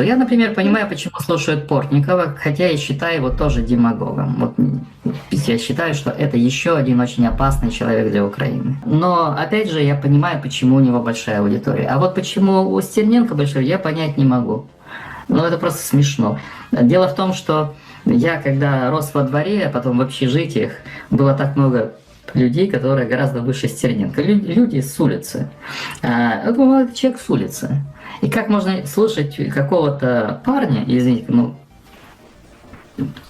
Я, например, понимаю, почему слушают Портникова, хотя я считаю его тоже демагогом. Вот я считаю, что это еще один очень опасный человек для Украины. Но, опять же, я понимаю, почему у него большая аудитория. А вот почему у Стерненко большая, я понять не могу. Ну, это просто смешно. Дело в том, что я, когда рос во дворе, а потом в общежитиях, было так много людей, которые гораздо выше Стерненко. Лю- Люди с улицы. А, Это молодой человек с улицы. И как можно слушать какого-то парня, извините, ну,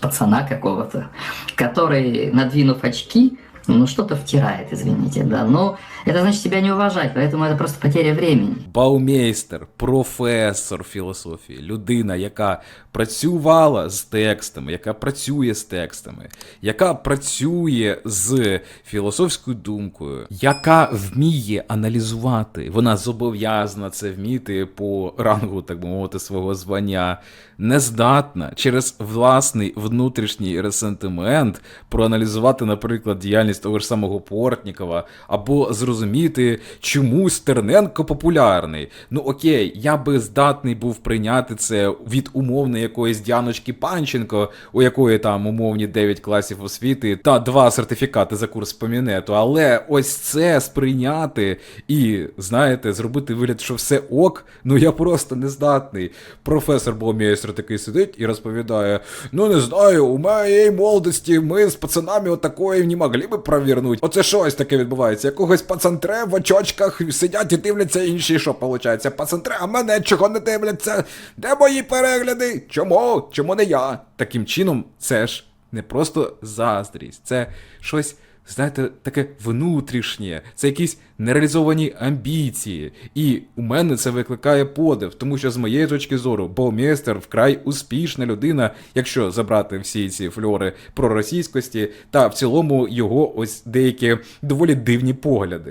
пацана какого-то, который, надвинув очки, ну, что-то втирает, извините, да. Но это значит себя не уважать, поэтому это просто потеря времени. Баумейстер, професор філософії, людина, яка працювала з текстами, яка працює з текстами, яка працює з філософською думкою, яка вміє аналізувати, вона зобов'язана це вміти по рангу, так би мовити, свого звання, не здатна через власний внутрішній ресентимент проаналізувати, наприклад, діяльність того ж самого Портнікова, або зрозуміти, чому Стерненко популярний. Ну окей, я би здатний був прийняти це від умовної якоїсь Діаночки Панченко, у якої там умовні 9 класів освіти та 2 сертифікати за курс по мінету. Але ось це сприйняти і, знаєте, зробити вигляд, що все ок, ну я просто не здатний. Професор Бомєстер такий сидить і розповідає: ну не знаю, у моєї молодості ми з пацанами отакої не могли би провернути. Оце щось таке відбувається. Якогось пацантре в очочках сидять і дивляться інші, що виходить. Пацантре, а мене чого не дивляться? Де мої перегляди? Чому? Чому не я? Таким чином, це ж не просто заздрість, це щось. Знаєте, таке внутрішнє, це якісь нереалізовані амбіції. І у мене це викликає подив, тому що з моєї точки зору, Баумєстер вкрай успішна людина, якщо забрати всі ці фльори проросійськості, та в цілому його ось деякі доволі дивні погляди.